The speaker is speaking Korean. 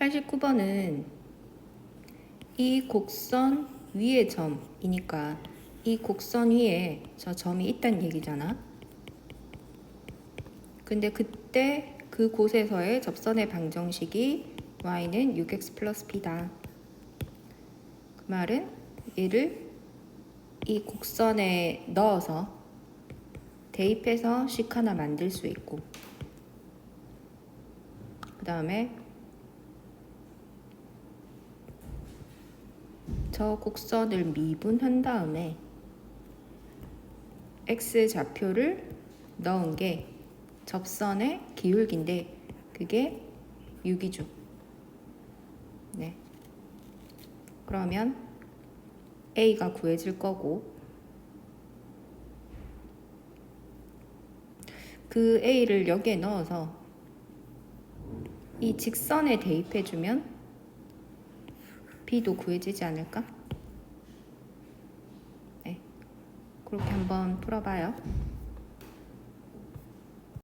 89번은 이 곡선 위의 점이니까 이 곡선 위에 저 점이 있다는 얘기잖아. 근데 그때 그 곳에서의 접선의 방정식이 y는 6x 플러스 b다. 그 말은 얘를 이 곡선에 넣어서 대입해서 식 하나 만들 수 있고 그 다음에 저 곡선을 미분한 다음에 x 좌표를 넣은 게 접선의 기울기인데 그게 6이죠. 네. 그러면 a가 구해질 거고 그 a를 여기에 넣어서 이 직선에 대입해주면 b도 구해지지 않을까? 네. 그렇게 한번 풀어봐요.